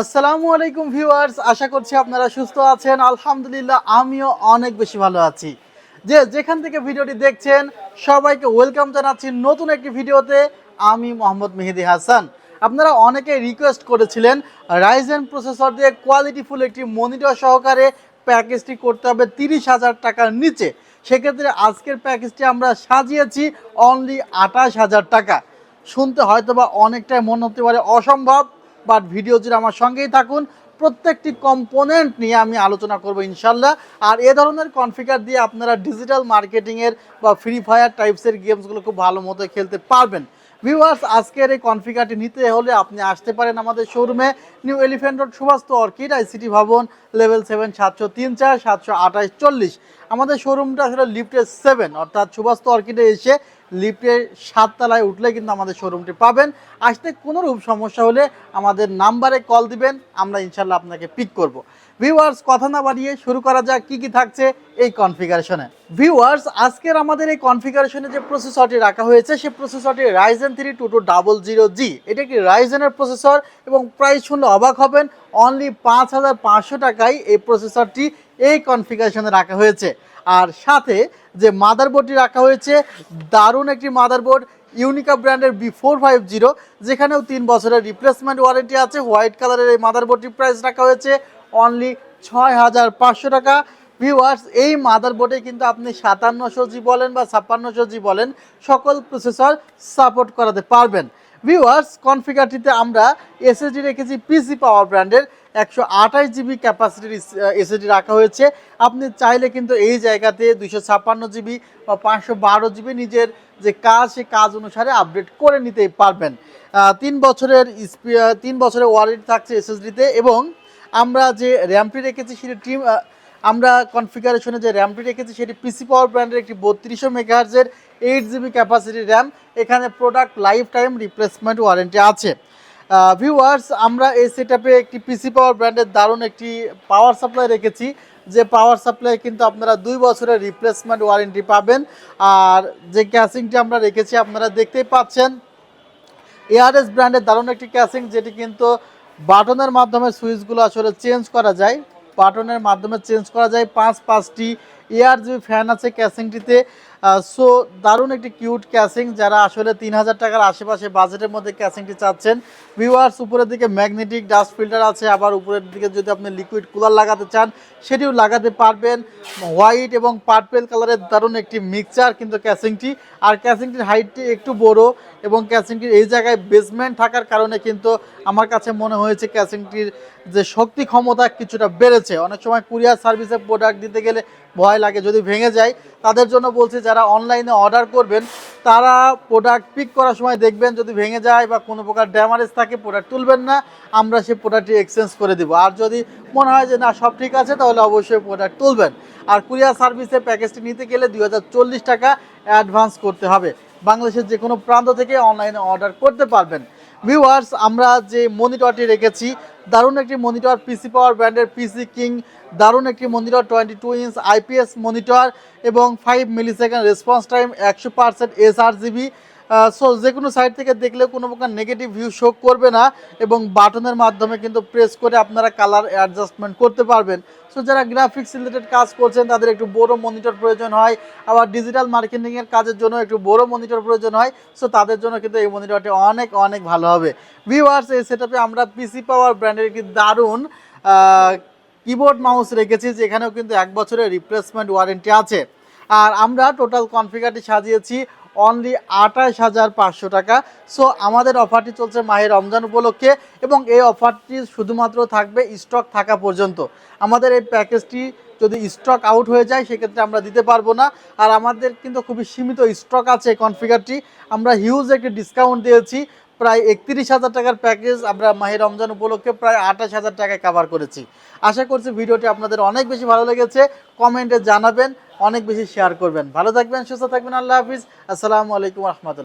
আসসালামু আলাইকুম ভিউয়ার্স, আশা করছি আপনারা সুস্থ আছেন। আলহামদুলিল্লাহ, আমিও অনেক বেশি ভালো আছি। যে যেখান থেকে ভিডিওটি দেখছেন, সবাইকে ওয়েলকাম জানাচ্ছি নতুন একটি ভিডিওতে। আমি মোহাম্মদ মেহেদি হাসান। আপনারা অনেকে রিকোয়েস্ট করেছিলেন রাইজেন প্রসেসর দিয়ে কোয়ালিটিফুল একটি মনিটর সহকারে প্যাকেজটি করতে হবে তিরিশ হাজার টাকার নিচে। সেক্ষেত্রে আজকের প্যাকেজটি আমরা সাজিয়েছি অনলি আঠাশ হাজার টাকা। শুনতে হয়তো বা অনেকটাই মনে হতে পারে অসম্ভব। বাট ভিডিও জুড়ে আমার সঙ্গেই থাকুন। প্রত্যেকটি কম্পোনেন্ট নিয়ে আমি আলোচনা করব ইনশাল্লাহ। আর এ ধরনের কনফিগার দিয়ে আপনারা ডিজিটাল মার্কেটিংয়ের বা ফ্রি ফায়ার টাইপসের গেমসগুলো খুব ভালো মতো খেলতে পারবেন। ভিউয়ার্স আজকের এই কনফিগারটি নিতে হলে আপনি আসতে পারেন আমাদের শোরুমে new elephant road Subastu orchid ICT ভবন লেভেল সেভেন সাতশো তিন চার, সাতশো আঠাশ, চল্লিশ। আমাদের শোরুমটা আসলে লিফটের সেভেন অর্থাৎ সুভাস্ত অর্কিডে এসে লিফটের সাততলায় উঠলে কিন্তু আমাদের শোরুমটি পাবেন। আসতে কোনোরূপ সমস্যা হলে আমাদের নাম্বারে কল দিবেন, আমরা ইনশাল্লাহ আপনাকে পিক করব। ভিউয়ার্স কথা না বাড়িয়ে শুরু করা যাক, কি কি থাকছে এই কনফিগারেশনে ভিউয়ার্স আজকের আমাদের এই কনফিগারেশনে যে প্রসেসরটি রাখা হয়েছে, সেই প্রসেসরটি Ryzen three two two double zero G এটা একটি রাইজেনের প্রসেসর এবং প্রাইস শুনলে অবাক হবেন অনলি পাঁচ হাজার পাঁচশো টাকায় এই প্রসেসরটি এই কনফিগারেশনে রাখা হয়েছে। আর সাথে যে মাদারবোর্ডটি রাখা হয়েছে, দারুণ একটি মাদারবোর্ড ইউনিকা ব্র্যান্ডের বি ফোর ফাইভ জিরো যেখানেও তিন বছরের রিপ্লেসমেন্ট ওয়ারেন্টি আছে। হোয়াইট কালারের এই মাদারবোর্ডটির প্রাইস রাখা হয়েছে অনলি ছয় হাজার পাঁচশো টাকা। ভিউয়ার্স এই মাদারবোর্ডে কিন্তু আপনি সাতান্নশো জি বলেন বা ছাপ্পান্নশো জি বলেন, সকল প্রসেসর সাপোর্ট করাতে পারবেন। ভিউয়ার্স কনফিগারটিতে আমরা এসএসডি রেখেছি পিসি পাওয়ার ব্র্যান্ডের একশো আঠাশ জিবি ক্যাপাসিটির এসএসডি রাখা হয়েছে। আপনি চাইলে কিন্তু এই জায়গাতে দুইশো ছাপ্পান্ন জিবি বা পাঁচশো বারো জিবি নিজের যে কাজ সে কাজ অনুসারে আপডেট করে নিতেই পারবেন। তিন বছরের তিন বছরের ওয়ারেন্টি থাকছে এসএসডিতে এবং আমরা যে র্যাম্পটি রেখেছি, সেটি টিম আমরা কনফিগারেশনে যে র্যামটি রেখেছি, সেটি পিসি পাওয়ার ব্র্যান্ডের একটি বত্রিশশো মেগাহার্জের এইট জিবি ক্যাপাসিটি র্যাম এখানে product life time replacement warranty আছে। ভিউয়ার্স আমরা এই সেটআপে একটি পিসি পাওয়ার ব্র্যান্ডের দারুণ একটি পাওয়ার সাপ্লাই রেখেছি। যে পাওয়ার সাপ্লাই কিন্তু আপনারা দুই বছরের রিপ্লেসমেন্ট ওয়ারেন্টি পাবেন। আর যে ক্যাসিংটি আমরা রেখেছি, আপনারা দেখতেই পাচ্ছেন এআরএস ব্র্যান্ডের দারুণ একটি ক্যাসিং যেটি কিন্তু বাটনের মাধ্যমে সুইচগুলো আসলে চেঞ্জ করা যায়। বাটনের মাধ্যমে চেঞ্জ করা যায়। পাঁচ পাঁচটি যে ফ্যান আছে ক্যাসিংটিতে সো দারুণ একটি কিউট ক্যাসিং যারা আসলে তিন হাজার টাকার আশেপাশে বাজেটের মধ্যে ক্যাসিংটি চাচ্ছেন। ভিউয়ার্স উপরের দিকে ম্যাগনেটিক ডাস্ট ফিল্টার আছে, আবার উপরের দিকে যদি আপনি লিকুইড কুলার লাগাতে চান, সেটিও লাগাতে পারবেন। হোয়াইট এবং পার্পেল কালারের দারুণ একটি মিক্সচার কিন্তু ক্যাসিংটি আর ক্যাসিংটির হাইটটি একটু বড় এবং ক্যাসিংটির এই জায়গায় বেসমেন্ট থাকার কারণে কিন্তু আমার কাছে মনে হয়েছে ক্যাসিংটির যে শক্তি ক্ষমতা কিছুটা বেড়েছে। অনেক সময় কুরিয়ার সার্ভিসে প্রোডাক্ট দিতে গেলে ভয় লাগে, যদি ভেঙে যায়। তাদের জন্য বলছি অনলাইনে অর্ডার করবেন, তারা প্রোডাক্ট পিক করার সময় দেখবেন যদি ভেঙে যায় বা কোনো প্রকার ড্যামারেজ থাকে প্রোডাক্ট তুলবেন না, আমরা সেই প্রোডাক্টটি এক্সচেঞ্জ করে দেবো। আর যদি মনে হয় যে না, সব ঠিক আছে, তাহলে অবশ্যই প্রোডাক্ট তুলবেন। আর কুরিয়ার সার্ভিসে প্যাকেজটি নিতে গেলে দু হাজার চল্লিশ টাকা অ্যাডভান্স করতে হবে। বাংলাদেশের যে কোনো প্রান্ত থেকে অনলাইনে অর্ডার করতে পারবেন। ভিউয়ার্স আমরা যে মনিটরটি রেখেছি, দারুণ একটি মনিটর পিসি পাওয়ার ব্র্যান্ডের পিসি কিং দারুণ একটি monitor twenty two inch IPS monitor এবং five milli second response time একশো পার্সেন্ট এসআরজিবি জিবি সো যে কোনো সাইড থেকে দেখলেও কোনো প্রকার নেগেটিভ ভিউ শো করবে না এবং বাটনের মাধ্যমে কিন্তু প্রেস করে আপনারা কালার অ্যাডজাস্টমেন্ট করতে পারবেন। সো যারা গ্রাফিক্স রিলেটেড কাজ করছেন, তাদের একটু বড় মনিটর প্রয়োজন হয়। আবার ডিজিটাল মার্কেটিংয়ের কাজের জন্য একটু বড় মনিটর প্রয়োজন হয়। সো তাদের জন্য কিন্তু এই মনিটরটি অনেক অনেক ভালো হবে। ভিউয়ার্স এই সেটআপে আমরা পিসি পাওয়ার ব্র্যান্ডের একটি দারুণ কিবোর্ড মাউস রেখেছি, যেখানেও কিন্তু এক বছরের রিপ্লেসমেন্ট ওয়ারেন্টি আছে। আর আমরা টোটাল কনফিগারটি সাজিয়েছি অনলি আঠাশ হাজার পাঁচশো টাকা। সো আমাদের অফারটি চলছে মাহে রমজান উপলক্ষে এবং এই অফারটি শুধুমাত্র থাকবে স্টক থাকা পর্যন্ত। আমাদের এই প্যাকেজটি যদি স্টক আউট হয়ে যায়, সেক্ষেত্রে আমরা দিতে পারব না। আর আমাদের কিন্তু খুবই সীমিত স্টক আছে এই কনফিগারটি আমরা হিউজ একটি ডিসকাউন্ট দিয়েছি, প্রায় একত্রিশ হাজার টাকার প্যাকেজ আমরা মাহে রমজান উপলক্ষে প্রায় আঠাশ হাজার টাকায় কভার করেছি। আশা করছি ভিডিওটি আপনাদের অনেক বেশি ভালো লেগেছে। কমেন্টে জানাবেন। অনেক বেশি শেয়ার করবেন। ভালো থাকবেন সুস্থ থাকবেন আল্লাহ হাফিজ। আসসালামু আলাইকুম রহমতুল্লাহ।